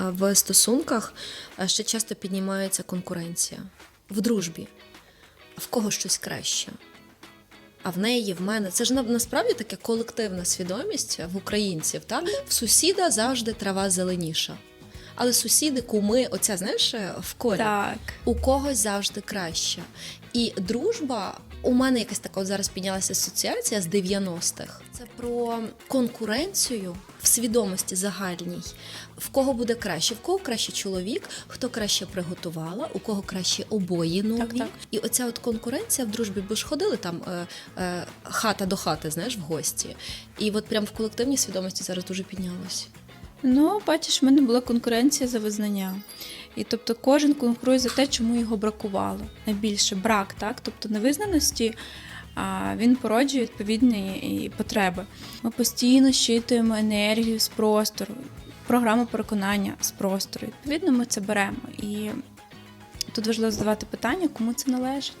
е, в стосунках е, ще часто піднімається конкуренція в дружбі. В кого щось краще. А в неї, в мене. Це ж насправді таке колективна свідомість в українців. Та? В сусіда завжди трава зеленіша. Але сусіди, куми, оця, знаєш, е, в корі. Так. У когось завжди краще. І дружба, у мене якась така от зараз піднялася асоціація з 90-х. Це про конкуренцію свідомості загальній. В кого буде краще, в кого краще чоловік, хто краще приготувала, у кого краще обої нові. Так, так. І оця от конкуренція в дружбі, бо ж ходили там е, е, хата до хати, знаєш, в гості. І от прям в колективній свідомості зараз дуже піднялось. Ну, бачиш, в мене була конкуренція за визнання. І тобто кожен конкурує за те, чому його бракувало. Найбільше брак, так? Тобто невизнаності він породжує відповідні потреби. Ми постійно щитуємо енергію з простору, програму переконання з простору. Відповідно, ми це беремо. І тут важливо задавати питання, кому це належить.